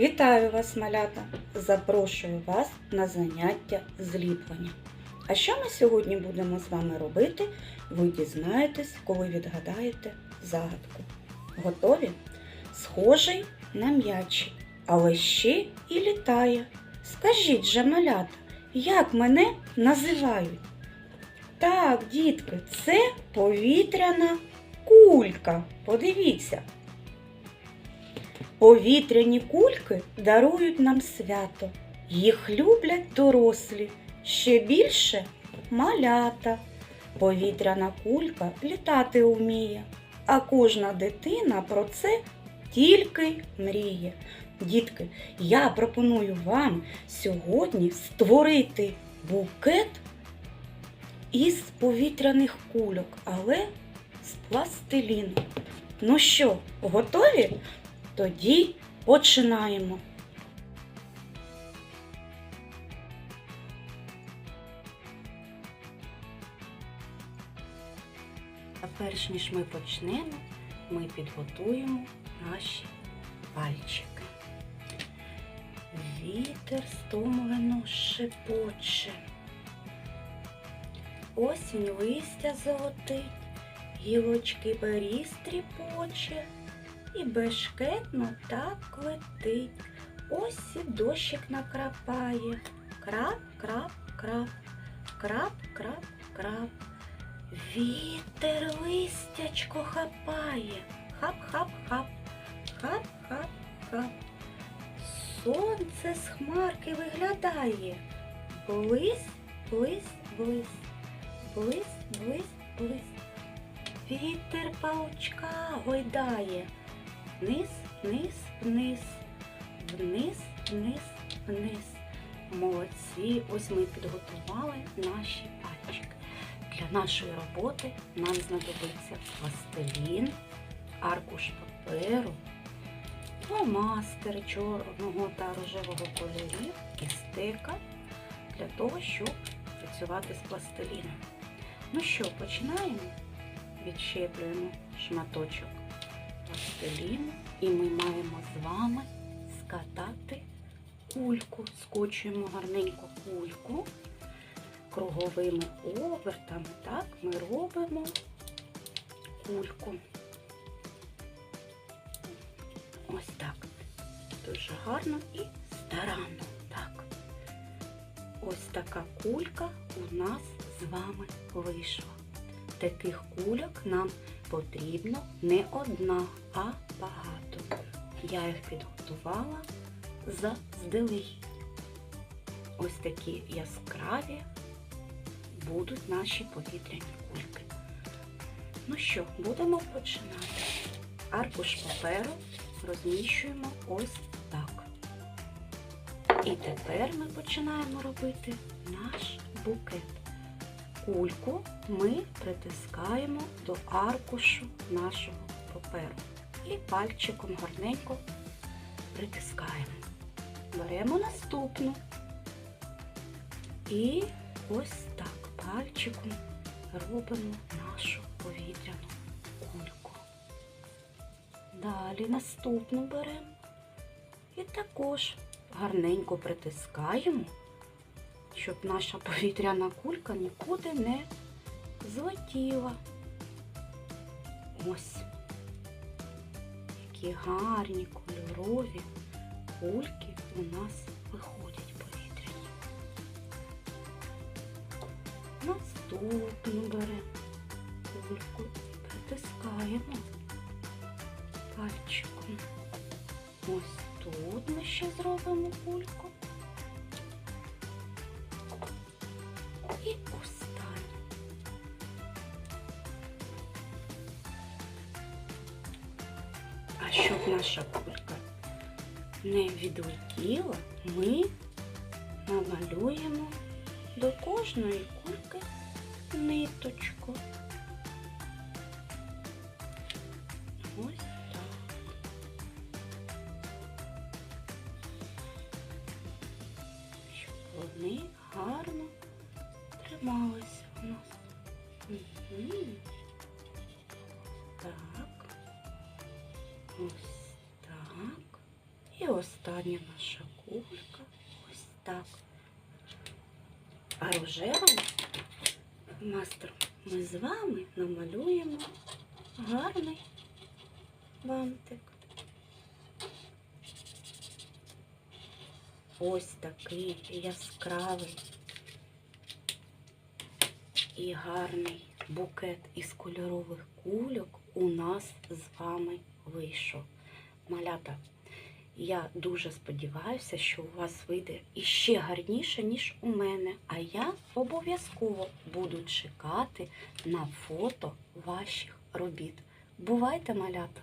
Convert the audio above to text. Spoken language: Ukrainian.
Вітаю вас, малята! Запрошую вас на заняття зліплення. А що ми сьогодні будемо з вами робити, ви дізнаєтесь, коли відгадаєте загадку. Готові? Схожий на м'ячик, але ще і літає. Скажіть же, малята, як мене називають? Так, дітки, це повітряна кулька. Подивіться. Повітряні кульки дарують нам свято. Їх люблять дорослі, ще більше малята. Повітряна кулька літати вміє, а кожна дитина про це тільки мріє. Дітки, я пропоную вам сьогодні створити букет із повітряних кульок, але з пластиліну. Ну що, готові? Тоді починаємо. А перш ніж ми почнемо, ми підготуємо наші пальчики. Вітер стомлено шепоче. Осінь листя золотить, гілочки беріз тріпоче і бешкетно так летить. Ось і дощик накрапає. Крап, крап, крап, крап, крап, крап. Вітер листячко хапає. Хап-хап-хап, хап-хап-хап. Сонце з хмарки виглядає. Близь, близь, близь, близь, близь, близь. Вітер паучка гойдає. Вниз, вниз, вниз, вниз, вниз, вниз. Молодці, ось ми підготували наші пальчики. Для нашої роботи нам знадобиться пластилін, аркуш паперу, фломастери чорного та рожевого кольорів і стека для того, щоб працювати з пластиліном. Ну що, починаємо? Відщеплюємо шматочок пластиліну і ми маємо з вами скатати кульку. Скочуємо гарненько кульку круговими обертами. Так, ми робимо кульку. Ось так. Дуже гарно і старанно. Так. Ось така кулька у нас з вами вийшла. Таких кульок нам потрібно не одна, а багато. Я їх підготувала заздалегідь. Ось такі яскраві будуть наші повітряні кульки. Ну що, будемо починати. Аркуш паперу розміщуємо ось так. І тепер ми починаємо робити наш букет. Кульку ми притискаємо до аркушу нашого паперу і пальчиком гарненько притискаємо. Беремо наступну. І ось так пальчиком робимо нашу повітряну кульку. Далі наступну беремо і також гарненько притискаємо, щоб наша повітряна кулька нікуди не злетіла. Ось які гарні кольорові кульки у нас виходять повітряні. Наступну беремо кульку і притискаємо пальчиком. Ось тут ми ще зробимо кульку. І останню. А щоб наша кулька не відлетіла, ми намалюємо до кожної кульки ниточку. Ось вони гарно трималися у нас. Так. Ось так. І остання наша кулька. Ось так. А рожевим мастером ми з вами намалюємо гарний бантик. Ось такий яскравий і гарний букет із кольорових кульок у нас з вами вийшов. Малята, я дуже сподіваюся, що у вас вийде іще гарніше, ніж у мене. А я обов'язково буду чекати на фото ваших робіт. Бувайте, малята!